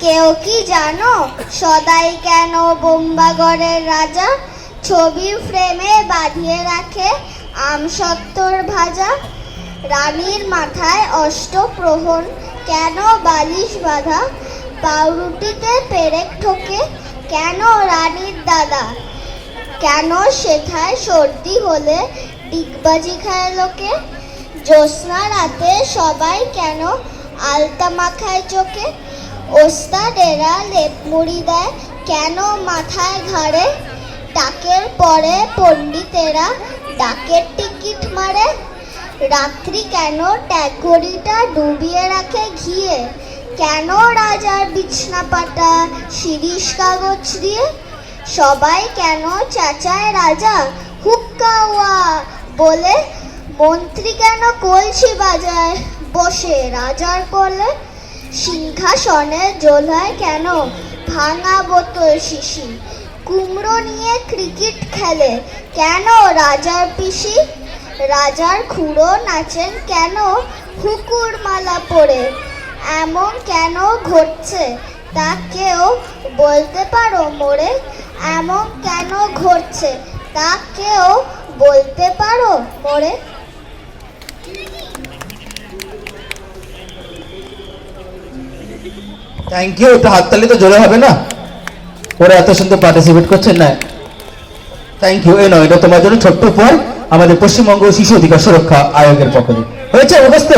কেউ কি জানো, সদাই কেন বোম্বাগড়ের রাজা? ছবির ফ্রেমে বাঁধিয়ে রাখে আমসত্তর ভাজা। রানীর মাথায় অষ্টপ্রহণ, কেন বালিশ বাঁধা? পাউরুটিতে পেরেক ঠোকে, কেন রানীর দাদা? কেন সেথায় সর্দি হলে ডিগবাজি খায় লোকে? জ্যোৎস্না রাতে সবাই কেন আলতা মাখায় চোখে ওস্তাদেরা লেপ মুড়ি দেয়, কেন মাথায় ঘাড়ে? ডাকের পরে পণ্ডিতেরা ডাকের টিকিট মারে। রাত্রি কেন ট্যাগ ঘড়িটা ডুবিয়ে রাখে ঘিয়ে? কেন রাজার বিছনা পাতা শিরিষ কাগজ দিয়ে? সবাই কেন চাচায় রাজা? হুক্কা বলে, মন্ত্রী কেন কলসি বাজায়? বসে রাজার কোলে সিংহাসনে জোলায় কেন? ভাঙা বোতল শিশি, কুমড়ো নিয়ে ক্রিকেট খেলে কেন রাজার পিসি? রাজার খুঁড়ো নাচেন কেন হুকুর মালা পরে? এমন কেন ঘটছে তা কেউ বলতে পারো মোরে? এমন কেন ঘটছে তা কেউ বলতে পারো মোরে? থ্যাংক ইউ একটু হাততালি তো জোরে হবে না। ওরা এত সুন্দর পার্টিসিপেট করছেন না। থ্যাংক ইউ এ নয় এটা তোমার জন্য ছোট্ট উপহার। আমাদের পশ্চিমবঙ্গ শিশু অধিকার সুরক্ষা আয়োগের পক্ষ থেকে। হয়েছে মুখস্থ